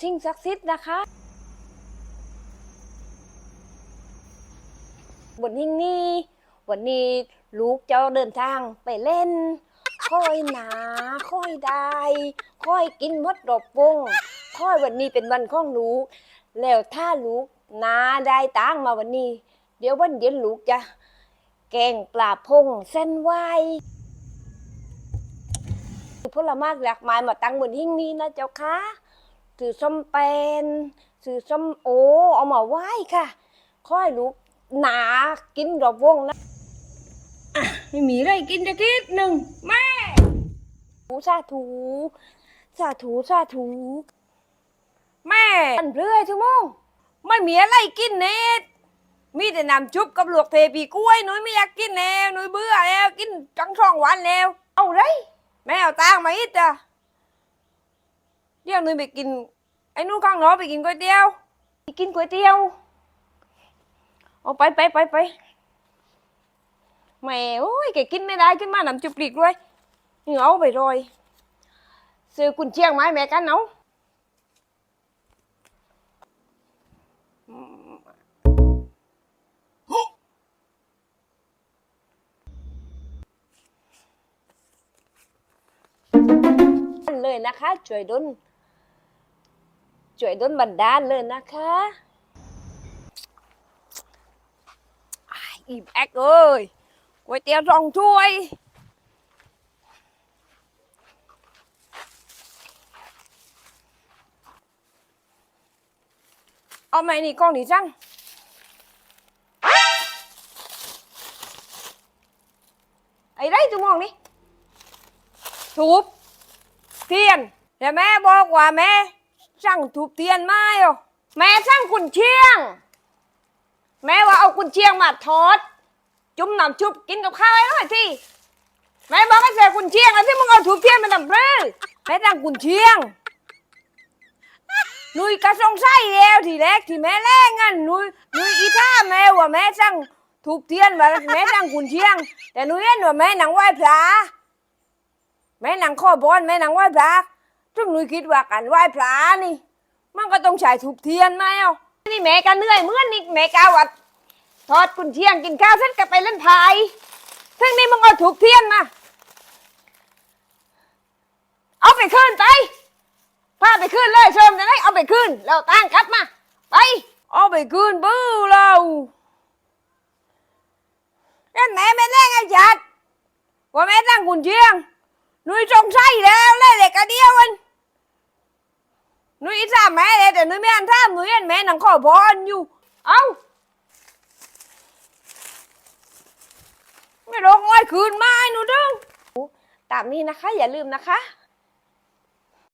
สิ่งศักดิ์สิทธิ์นะคะ วันนี้นี่วันนี้ลูกเจ้าเดินทางไปเล่น ค่อยหนา ค่อยได้ ค่อยกินมดดอกวงค่อยวันนี้เป็นวันของลูก แล้วถ้าลูกนาได้ตังมาวันนี้ เดี๋ยววันเย็นลูกจะ แกงปลาพงเส้นไหวผลไม้หลากหลายมาตั้งบนหิ้งนี้นะเจ้าค่ะ ถือส้มเป็นถือส้มโอ เอามาไหว้ค่ะ ค่อยลูกหนากินดอกวงนะอะไม่มีอะไรกินจะคิดหนึ่งแม่ถูสาถูสาถูสาถูแม่อันเรื่อยทุกโมงไม่มีอะไรกินเน็ตมีแต่น้ำจุบกับลวกเทปีกล้วยหนุ้ยไม่อยากกินแล้วหนุ้ยเบื่อแล้วกินจังช่องวันแล้ว เอาเลยแม่เอาตังค์มาอีกจ้ะ เดี๋ยวหนุ้ยไปกิน ไอ้หนู้ข้างนอกไปกินก๋วยเตี๋ยวไปกินก๋วยเตี๋ยวเอาไปไปไปไปแม่โอ้ยแกกินไม่ได้ขึ้นมาน้ำจุบปลีกด้วยนี่เอาไปรอยซื้อกุนเชียงไม้แม่กันเอาเลยนะคะช่วยดน ช่วยดนบันดาลเลยนะคะอิ่มแอกเอ้ยก๋วยเตี๋ยวสองถ้วย เอาไหมนี่กล้องนี่จังไอ้ไรตัวมองนี่ถูบเทียนแต่แม่บอกว่าแม่ สั่งถูกเทียนไม่หรอแม่สั่งกุนเชียง แม่ว่าเอากุนเชียงมาทอด จุ่มน้ำชุบกินกับข้าวให้หน่อยสิแม่บอกให้ใส่กุนเชียงแล้วที่มึงเอาถูกเทียนมาทำเพื่อแม่สั่งกุนเชียงนุยกระสงไส้แล้วทีแรกที่แม่แรงงั้นนุยนุยอีท่าแม่ว่าแม่สั่งถูกเทียนมาแม่สั่งกุนเชียง แต่นุยเห็นว่าแม่หนังไหว้พระแม่หนางข้อบอลแม่หนางไหว้พระ ซึ่งหนูคิดว่าการไหว้พระนี่ มันก็ต้องใช้ถูกเทียนไหมอะนี่แม่ก็เหนื่อยเหมื่อนนี่แม่กาวัดทอดกุนเชียงกินข้าวเสร็จก็ไปเล่นไพ่ซึ่งนี่มึงเอาถูกเทียนมา เอาไปคืนไปพาไปคืนเลยเชิมได้เอาไปคืนแล้วตั้งกลับมา ไป เอาไปคืนบื้อเราแล้วแม่ไม่แรงไอ้จัดว่าแม่ตั้งกุนเชียงนุ้ยจงใช่แล้วเล่เด็กกระเดียวมั นนุ้ยทราแม่เลยแต่นุ้ยไม่อันท่าบนุ้ยเห็นแม่นังขอบอลอยู่ เอ้าไม่ร้องอ้อยคืนมาให้หนูดึงตามนี้นะคะ อย่าลืมนะคะ